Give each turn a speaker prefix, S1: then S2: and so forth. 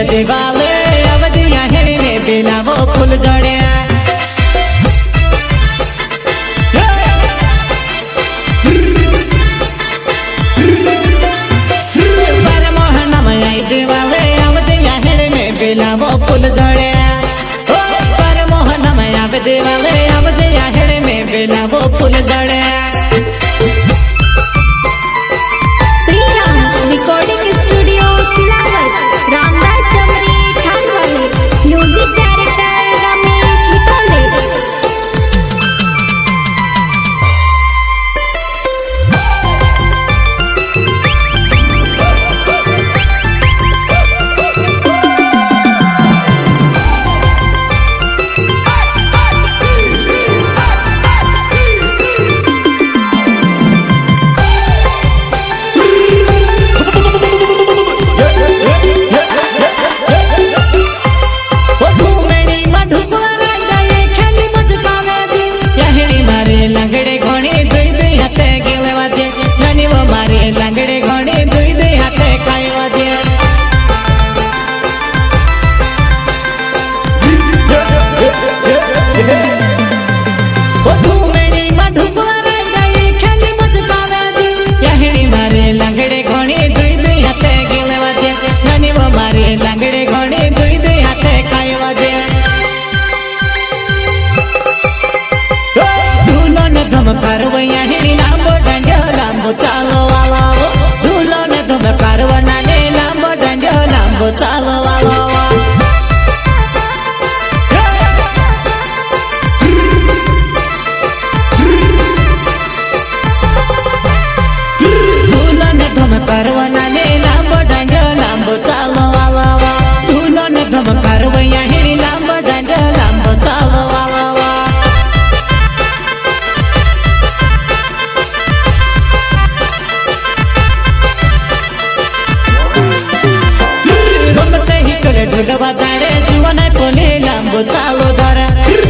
S1: ને દિવાલે અવધિયા હેડીને પીલાવો ફૂલ જડ્યા. પેલા ફૂલ જડ્યા પર મોહનમાં આવે દેવાલે આવજે આ હેડે મેં પેલા ફૂલ para